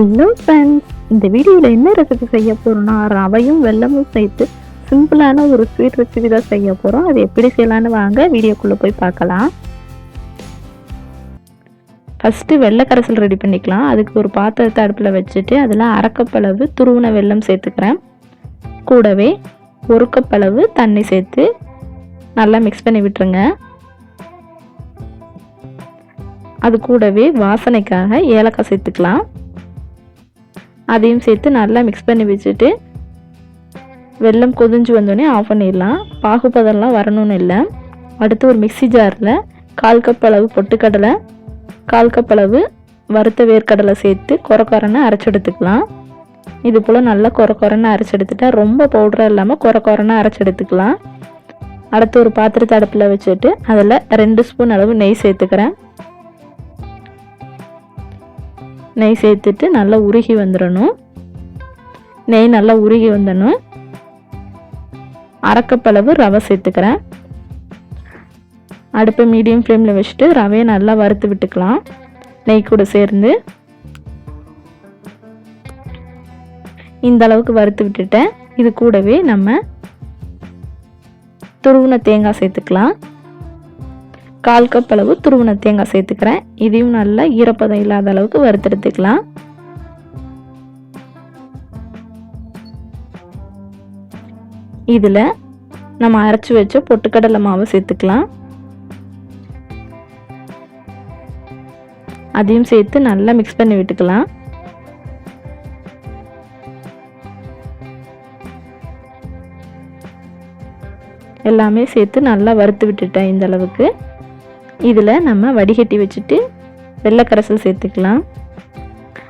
Hello friends இந்த வீடியோவில் என்ன ரெசிபி செய்ய போகிறோம்னா ரவையும் வெல்லமும் சேர்த்து சிம்பிளான ஒரு ஸ்வீட் ரெசிபி தான் செய்ய போகிறோம் அது எப்படி செய்யலான்னு வாங்க வீடியோக்குள்ளே போய் பார்க்கலாம். ஃபஸ்ட்டு வெள்ளை கரைசல் ரெடி பண்ணிக்கலாம். அதுக்கு ஒரு பாத்திரத்தை அடுப்பில் வச்சுட்டு அதில் அரைக்கப்பளவு துருவின வெல்லம் சேர்த்துக்கிறேன். கூடவே ஒரு கப்பளவு தண்ணி சேர்த்து நல்லா மிக்ஸ் பண்ணி விட்டுருங்க. அது கூடவே வாசனைக்காக ஏலக்காய் சேர்த்துக்கலாம். அதையும் சேர்த்து நல்லா மிக்ஸ் பண்ணி வச்சுட்டு வெள்ளம் கொதிஞ்சு வந்தோடனே ஆஃப் பண்ணிடலாம். பாகுபதம்லாம் வரணும்னு இல்லை. அடுத்து ஒரு மிக்சி ஜாரில் கால் கப் அளவு பொட்டுக்கடலை கால் கப் அளவு வறுத்த வேர்க்கடலை சேர்த்து குறை குறைன்னு அரைச்சி எடுத்துக்கலாம். இது போல் நல்லா குறை குறைன்னு அரைச்சி எடுத்துட்டா ரொம்ப பவுடராக இல்லாமல் குறை குறைன்னு அரைச்சி எடுத்துக்கலாம். அடுத்து ஒரு பாத்திரத்தை அடுப்பில் வச்சுட்டு அதில் ரெண்டு ஸ்பூன் அளவு நெய் சேர்த்துக்கிறேன். நெய் சேர்த்துட்டு நல்லா உருகி வந்துடணும் நெய் நல்லா உருகி வந்துடணும் அரைக்கப்பளவு ரவை சேர்த்துக்கிறேன். அடுப்பை மீடியம் ஃப்ளேமில் வச்சுட்டு ரவையை நல்லா வறுத்து விட்டுக்கலாம். நெய் கூட சேர்ந்து. இந்த அளவுக்கு வறுத்து விட்டுட்டேன். இது கூடவே நம்ம துருவின தேங்காய் சேர்த்துக்கலாம். கால் கப் அளவு துருவின தேங்காய் சேர்த்துக்கிறேன். இதையும் நல்லா ஈரப்பதம் இல்லாத அளவுக்கு வறுத்தெடுத்துக்கலாம். இதில் நம்ம அரைச்சி வச்ச பொட்டுக்கடலை மாவு சேர்த்துக்கலாம். அதையும் சேர்த்து நல்லா மிக்ஸ் பண்ணி விட்டுக்கலாம். எல்லாமே சேர்த்து நல்லா வறுத்து விட்டுட்டேன் இந்த அளவுக்கு. இதில் நம்ம வடிகட்டி வச்சுட்டு வெள்ளைக்கரைசல் சேர்த்துக்கலாம்.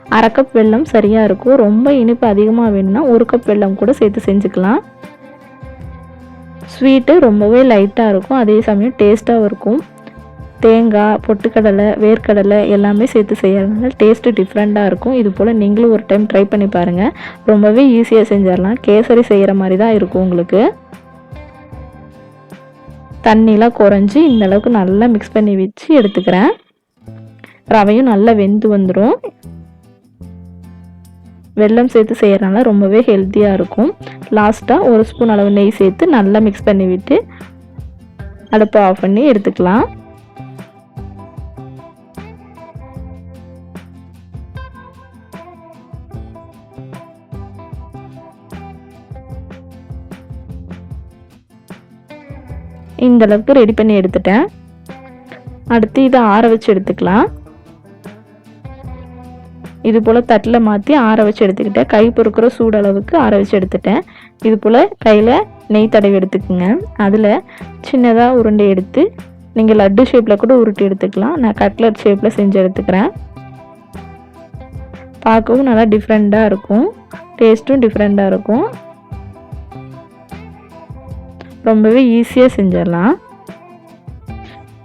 அரை கப் வெல்லம் சரியாக இருக்கும். ரொம்ப இனிப்பு அதிகமாக வேணும்னா ஒரு கப் வெல்லம் கூட சேர்த்து செஞ்சுக்கலாம். ஸ்வீட்டு ரொம்பவே லைட்டாக இருக்கும். அதே சமயம் டேஸ்ட்டாகவும் இருக்கும். தேங்காய் பொட்டுக்கடலை வேர்க்கடலை எல்லாமே சேர்த்து செய்யறதுனால டேஸ்ட்டு டிஃப்ரெண்ட்டாக இருக்கும். இது போல் நீங்களும் ஒரு டைம் ட்ரை பண்ணி பாருங்கள் ரொம்பவே ஈஸியாக செஞ்சிடலாம். கேசரி செய்கிற மாதிரி தான் இருக்கும் உங்களுக்கு. தண்ணிலாம் குறைஞ்சி இந்த அளவுக்கு நல்லா மிக்ஸ் பண்ணி வச்சு எடுத்துக்கிறேன். ரவையும் நல்லா வெந்து வந்துடும் வெல்லம் சேர்த்து செய்கிறனால ரொம்பவே ஹெல்த்தியாக இருக்கும். லாஸ்ட்டாக ஒரு ஸ்பூன் அளவு நெய் சேர்த்து நல்லா மிக்ஸ் பண்ணி விட்டு அடுப்பை ஆஃப் பண்ணி எடுத்துக்கலாம். இந்தளவுக்கு ரெடி பண்ணி எடுத்துட்டேன். அடுத்து இதை ஆற வச்சு எடுத்துக்கலாம். இது போல் தட்டில் மாற்றி ஆற வச்சு எடுத்துக்கிட்டேன். கை பொறுக்கிற சூடளவுக்கு ஆற வச்சு எடுத்துட்டேன். இது போல் கையில் நெய் தடவி எடுத்துக்கோங்க. அதில் சின்னதாக உருண்டை எடுத்து நீங்கள் லட்டு ஷேப்பில் கூட உருட்டி எடுத்துக்கலாம். நான் கட்லட் ஷேப்பில் செஞ்சு எடுத்துக்கிறேன். பார்க்கவும் நல்லா டிஃப்ரெண்ட்டாக இருக்கும். டேஸ்ட்டும் டிஃப்ரெண்ட்டாக இருக்கும். ரொம்பவே ஈஸியாக செஞ்சிடலாம்.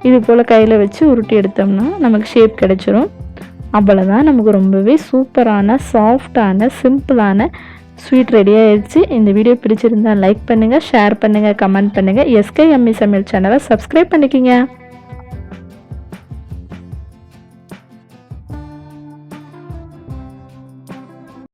இது போல் கையில் வச்சு உருட்டி எடுத்தோம்னா நமக்கு ஷேப் கிடச்சிரும். அவ்வளோதான் நமக்கு ரொம்பவே சூப்பரான சாஃப்டான சிம்பிளான ஸ்வீட் ரெடி ஆயிடுச்சு. இந்த வீடியோ பிடிச்சிருந்தா லைக் பண்ணுங்கள் ஷேர் பண்ணுங்கள் கமெண்ட் பண்ணுங்கள் எஸ்கே அம்மி சமையல் சேனலை சப்ஸ்கிரைப் பண்ணிக்கிங்க.